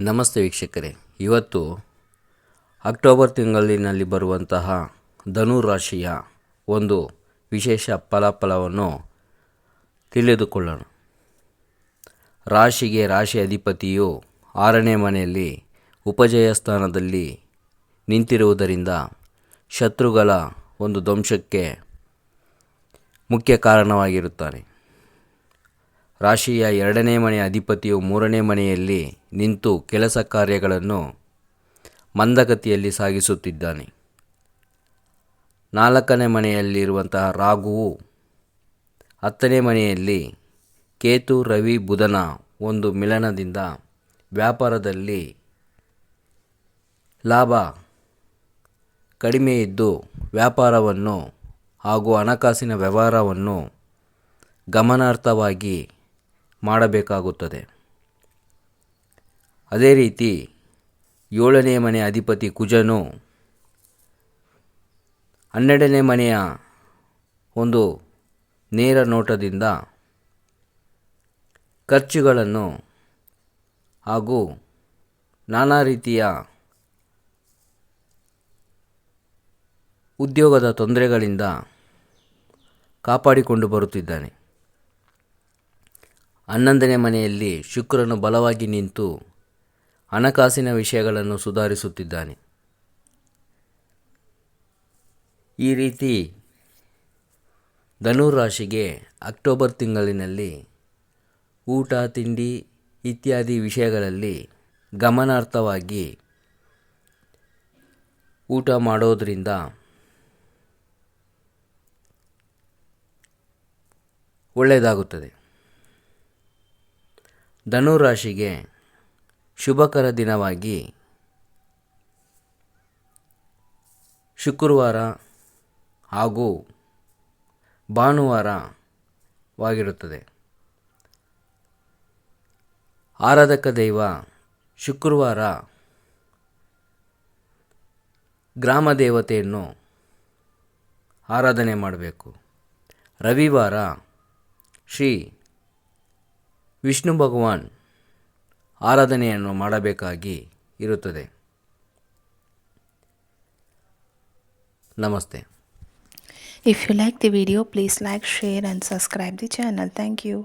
ನಮಸ್ತೆ ವೀಕ್ಷಕರೇ. ಇವತ್ತು ಅಕ್ಟೋಬರ್ ತಿಂಗಳಿನಲ್ಲಿ ಬರುವಂತಹ ಧನು ರಾಶಿಯ ಒಂದು ವಿಶೇಷ ಫಲಾಫಲವನ್ನು ತಿಳಿದುಕೊಳ್ಳೋಣ. ರಾಶಿಗೆ ರಾಶಿ ಅಧಿಪತಿಯು ಆರನೇ ಮನೆಯಲ್ಲಿ ಉಪಜಯ ಸ್ಥಾನದಲ್ಲಿ ನಿಂತಿರುವುದರಿಂದ ಶತ್ರುಗಳ ಒಂದು ಧ್ವಂಸಕ್ಕೆ ಮುಖ್ಯ ಕಾರಣವಾಗಿರುತ್ತಾನೆ ರಾಶಿಯ ಎರಡನೇ ಮನೆಯ ಅಧಿಪತಿಯು ಮೂರನೇ ಮನೆಯಲ್ಲಿ ನಿಂತು ಕೆಲಸ ಕಾರ್ಯಗಳನ್ನು ಮಂದಗತಿಯಲ್ಲಿ ಸಾಗಿಸುತ್ತಿದ್ದಾನೆ. ನಾಲ್ಕನೇ ಮನೆಯಲ್ಲಿರುವಂತಹ ರಾಗುವು ಹತ್ತನೇ ಮನೆಯಲ್ಲಿ ಕೇತು, ರವಿ, ಬುಧನ ಒಂದು ಮಿಲನದಿಂದ ವ್ಯಾಪಾರದಲ್ಲಿ ಲಾಭ ಕಡಿಮೆ ಇದ್ದು ವ್ಯಾಪಾರವನ್ನು ಹಾಗೂ ಹಣಕಾಸಿನ ವ್ಯವಹಾರವನ್ನು ಗಮನಾರ್ಥವಾಗಿ ಮಾಡಬೇಕಾಗುತ್ತದೆ. ಅದೇ ರೀತಿ ಏಳನೇ ಮನೆಯ ಅಧಿಪತಿ ಕುಜನು ಹನ್ನೆರಡನೇ ಮನೆಯ ಒಂದು ನೇರ ನೋಟದಿಂದ ಖರ್ಚುಗಳನ್ನು ಹಾಗೂ ನಾನಾ ರೀತಿಯ ಉದ್ಯೋಗದ ತೊಂದರೆಗಳಿಂದ ಕಾಪಾಡಿಕೊಂಡು ಬರುತ್ತಿದ್ದಾನೆ. ಹನ್ನೊಂದನೇ ಮನೆಯಲ್ಲಿ ಶುಕ್ರನು ಬಲವಾಗಿ ನಿಂತು ಹಣಕಾಸಿನ ವಿಷಯಗಳನ್ನು ಸುಧಾರಿಸುತ್ತಿದ್ದಾನೆ. ಈ ರೀತಿ ಧನುರಾಶಿಗೆ ಅಕ್ಟೋಬರ್ ತಿಂಗಳಿನಲ್ಲಿ ಊಟ, ತಿಂಡಿ ಇತ್ಯಾದಿ ವಿಷಯಗಳಲ್ಲಿ ಗಮನಾರ್ಥವಾಗಿ ಊಟ ಮಾಡೋದರಿಂದ ಒಳ್ಳೆಯದಾಗುತ್ತದೆ. ಧನುರಾಶಿಗೆ ಶುಭಕರ ದಿನವಾಗಿ ಶುಕ್ರವಾರ ಹಾಗೂ ಭಾನುವಾರವಾಗಿರುತ್ತದೆ. ಆರಾಧಕ ದೈವ ಶುಕ್ರವಾರ ಗ್ರಾಮ ದೇವತೆಯನ್ನು ಆರಾಧನೆ ಮಾಡಬೇಕು. ರವಿವಾರ ಶ್ರೀ ವಿಷ್ಣು ಭಗವಾನ್ ಆರಾಧನೆಯನ್ನು ಮಾಡಬೇಕಾಗಿ ಇರುತ್ತದೆ. ನಮಸ್ತೆ. If you like the video please like share and subscribe the channel thank you.